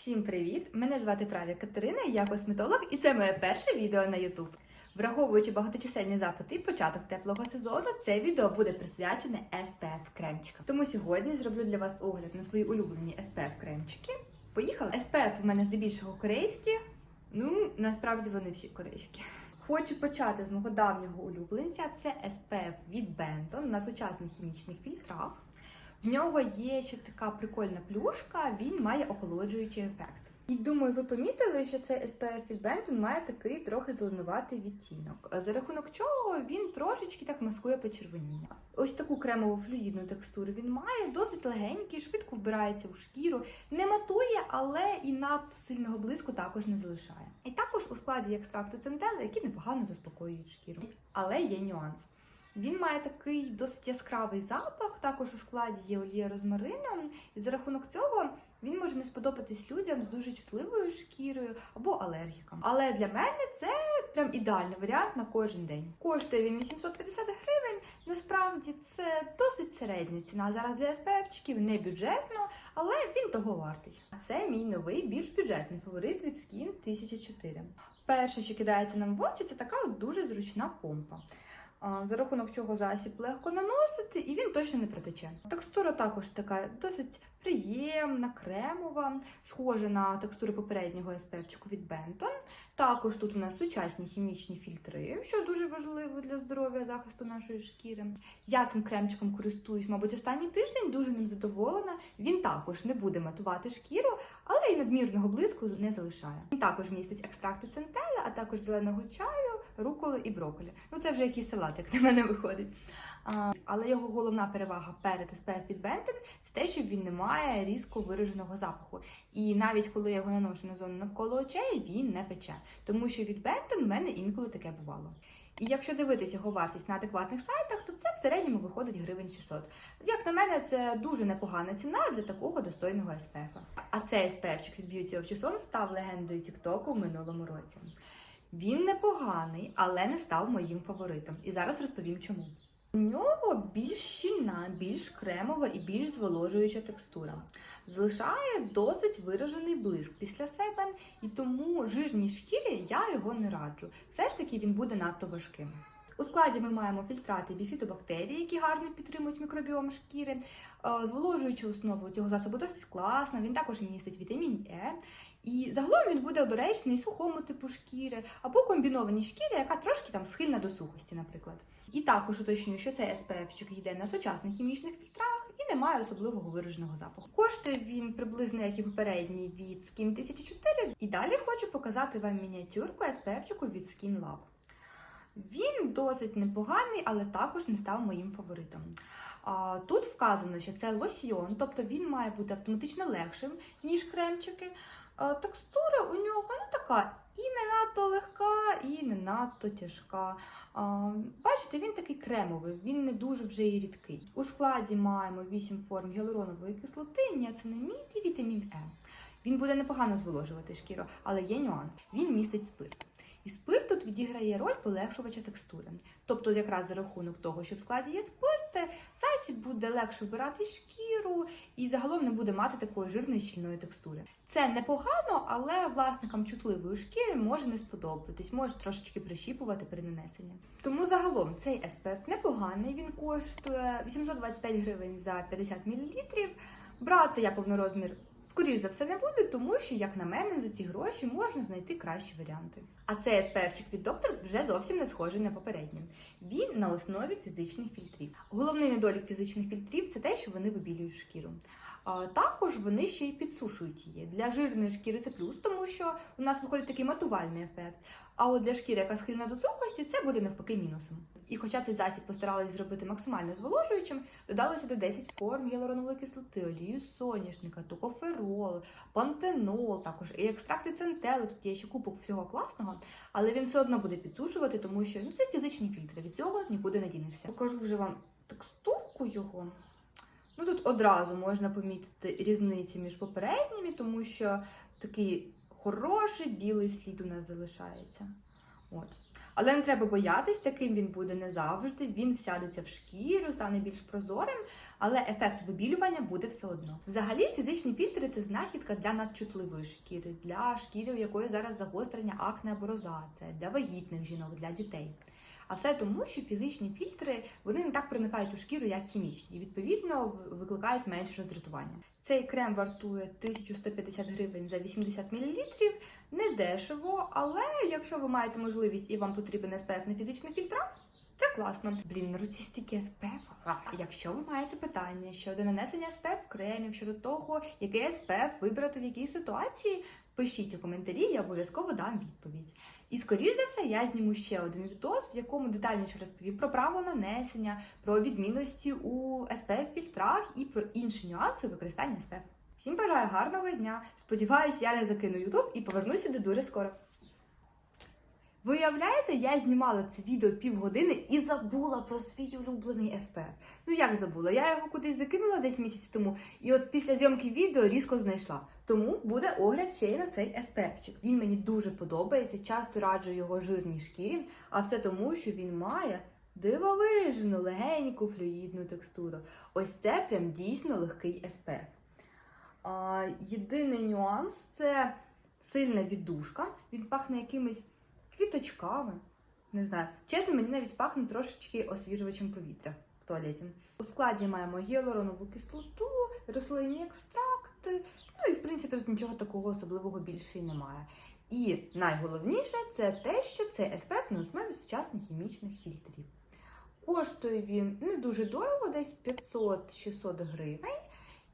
Всім привіт! Мене звати Праві Катерина, я косметолог, і це моє перше відео на YouTube. Враховуючи багаточисельні запити і початок теплого сезону, це відео буде присвячене SPF кремчикам. Тому сьогодні зроблю для вас огляд на свої улюблені SPF кремчики. Поїхали! SPF у мене здебільшого корейські. Ну, насправді вони всі корейські. Хочу почати з мого давнього улюбленця. Це SPF від Benton на сучасних хімічних фільтрах. В нього є ще така прикольна плюшка, він має охолоджуючий ефект. І думаю, ви помітили, що цей SPF від має такий трохи зеленуватий відтінок, за рахунок чого він трошечки так маскує почервоніння. Ось таку кремову флюїдну текстуру він має, досить легенький, швидко вбирається у шкіру, не матує, але і надто сильного блиску також не залишає. І також у складі екстракти центели, які непогано заспокоюють шкіру. Але є нюанс. Він має такий досить яскравий запах, також у складі є олія розмарину, і за рахунок цього він може не сподобатись людям з дуже чутливою шкірою або алергікам. Але для мене це прям ідеальний варіант на кожен день. Коштує він 850 гривень. Насправді це досить середня ціна зараз для СПФчиків, не бюджетно, але він того вартий. Це мій новий більш бюджетний фаворит від Skin 1004. Перше, що кидається нам в очі, це така от дуже зручна помпа. За рахунок чого засіб легко наносити, і він точно не протече. Текстура також така досить приємна, кремова, схожа на текстуру попереднього SPF-чику від Benton. Також тут у нас сучасні хімічні фільтри, що дуже важливо для здоров'я захисту нашої шкіри. Я цим кремчиком користуюсь, мабуть, останній тиждень дуже ним задоволена. Він також не буде матувати шкіру, але й надмірного блиску не залишає. Він також містить екстракти центели, а також зеленого чаю, руколи і брокколі. Ну це вже якийсь салат, як на мене виходить. Але його головна перевага перед SPF Benton – це те, що він не має різко вираженого запаху. І навіть коли я його наношу на зону навколо очей, він не пече. Тому що від Benton в мене інколи таке бувало. І якщо дивитися його вартість на адекватних сайтах, то це в середньому виходить гривень 600. Як на мене, це дуже непогана ціна для такого достойного SPF. А цей SPF від Beauty of Chison став легендою TikTok у минулому році. Він непоганий, але не став моїм фаворитом. І зараз розповім чому. У нього більш щільна, більш кремова і більш зволожуюча текстура. Залишає досить виражений блиск після себе, і тому жирній шкірі я його не раджу. Все ж таки він буде надто важким. У складі ми маємо фільтрати біфітобактерії, які гарно підтримують мікробіом шкіри. Е, Зволожуючу основу цього засобу досить класна. Він також містить вітамін Е. І загалом він буде доречний сухому типу шкіри або комбінованій шкірі, яка трошки там схильна до сухості, наприклад. І також уточнюю, що цей SPF йде на сучасних хімічних фільтрах і не має особливого вираженого запаху. Коштує він приблизно як і попередній від Skin 1004. І далі хочу показати вам мініатюрку SPF від Skin Lab. Він досить непоганий, але також не став моїм фаворитом. Тут вказано, що це лосьйон, тобто він має бути автоматично легшим, ніж кремчики. Текстура у нього ну, така і не надто легка, і не надто тяжка. Бачите, він такий кремовий, він не дуже вже і рідкий. У складі маємо 8 форм гіалуронової кислоти, ніацинамід і вітамін Е. Він буде непогано зволожувати шкіру, але є нюанс. Він містить спирт. І спирт тут відіграє роль полегшувача текстури. Тобто, якраз за рахунок того, що в складі є спирт, засіб буде легше вбирати шкіру і загалом не буде мати такої жирної щільної текстури. Це непогано, але власникам чутливої шкіри може не сподобатись, може трошечки прищіпувати при нанесенні. Тому загалом цей SPF непоганий, він коштує 825 гривень за 50 мл. Брати я повнорозмір Скоріш за все не буде, тому що, як на мене, за ці гроші можна знайти кращі варіанти. А цей СПФчик від Doctors вже зовсім не схожий на попереднє. Він на основі фізичних фільтрів. Головний недолік фізичних фільтрів це те, що вони вибілюють шкіру. Також вони ще й підсушують її. Для жирної шкіри це плюс, тому що у нас виходить такий матувальний ефект. А от для шкіри, яка схильна до сухості, це буде навпаки мінусом. І хоча цей засіб постарались зробити максимально зволожуючим, додали сюди 10 форм гіалуронової кислоти, олію соняшника, токоферол, пантенол, також і екстракти центели. Тут є ще купок всього класного, але він все одно буде підсушувати, тому що ну, це фізичні фільтри. Від цього нікуди не дінешся. Покажу вже вам текстурку його. Ну тут одразу можна помітити різниці між попередніми, тому що такий хороший білий слід у нас залишається. От. Але не треба боятись, таким він буде не завжди. Він всядеться в шкіру, стане більш прозорим, але ефект вибілювання буде все одно. Взагалі, фізичні фільтри це знахідка для надчутливої шкіри, для шкіри, у якої зараз загострення акне або розація, для вагітних жінок, для дітей. А все тому, що фізичні фільтри вони не так проникають у шкіру, як хімічні, і відповідно викликають менше роздратування. Цей крем вартує 1150 гривень за 80 мл. Не дешево, але якщо ви маєте можливість і вам потрібен SPF на фізичних фільтрах, це класно. Блін, на руці стільки SPF. А якщо ви маєте питання щодо нанесення SPF кремів, щодо того, який SPF вибрати в якій ситуації, пишіть у коментарі, я обов'язково дам відповідь. І скоріш за все, я зніму ще один відос, в якому детальніше розповім про право нанесення, про відмінності у SPF фільтрах і про інші нюанси використання SPF. Всім бажаю гарного дня. Сподіваюсь, я не закину YouTube і повернуся до дуже скоро. Виявляєте, я знімала це відео півгодини і забула про свій улюблений SPF. Ну як забула? Я його кудись закинула десь місяць тому, і от після зйомки відео різко знайшла. Тому буде огляд ще й на цей SPF-чик. Він мені дуже подобається, часто раджу його жирній шкірі, а все тому, що він має дивовижну, легеньку флюїдну текстуру. Ось це прям дійсно легкий. А, єдиний нюанс це сильна віддушка. Він пахне якимись квіточками. Не знаю. Чесно, мені навіть пахне трошечки освіжувачем повітря в туалеті. У складі маємо гіалуронову кислоту, рослинні екстракти. Ну і в принципі тут нічого такого особливого більше й немає. І найголовніше це те, що це SPF на основі сучасних хімічних фільтрів. Коштує він не дуже дорого, десь 500-600 гривень.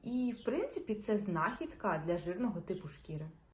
І, в принципі, це знахідка для жирного типу шкіри.